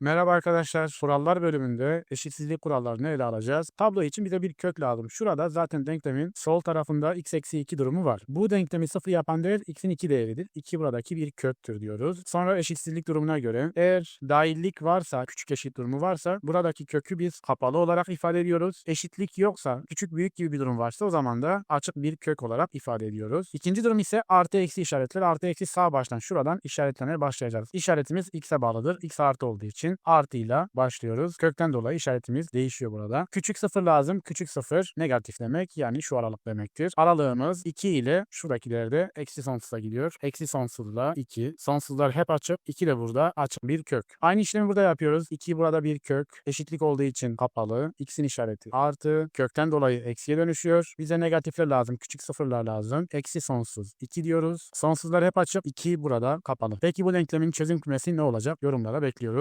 Merhaba arkadaşlar. Kurallar bölümünde eşitsizlik kurallarını ele alacağız. Tablo için bize bir kök lazım. Şurada zaten denklemin sol tarafında x eksi 2 durumu var. Bu denklemi sıfır yapan değer x'in 2 değeridir. 2 buradaki bir köktür diyoruz. Sonra eşitsizlik durumuna göre eğer dahillik varsa, küçük eşit durumu varsa buradaki kökü biz kapalı olarak ifade ediyoruz. Eşitlik yoksa, küçük büyük gibi bir durum varsa o zaman da açık bir kök olarak ifade ediyoruz. İkinci durum ise artı eksi işaretler. Artı eksi sağ baştan şuradan işaretlemeye başlayacağız. İşaretimiz x'e bağlıdır. x artı olduğu için artıyla başlıyoruz. Kökten dolayı işaretimiz değişiyor burada. Küçük sıfır lazım. Küçük sıfır negatif demek yani şu aralık demektir. Aralığımız 2 ile şuradakilerde eksi sonsuza gidiyor. Eksi sonsuzla 2. Sonsuzlar hep açık. 2 de burada açık bir kök. Aynı işlemi burada yapıyoruz. 2 burada bir kök. Eşitlik olduğu için kapalı. X'in işareti artı. Kökten dolayı eksiye dönüşüyor. Bize negatifler lazım. Küçük sıfırlar lazım. Eksi sonsuz. 2 diyoruz. Sonsuzlar hep açık. 2 burada kapalı. Peki bu denklemin çözüm kümesi ne olacak? Yorumlara bekliyoruz.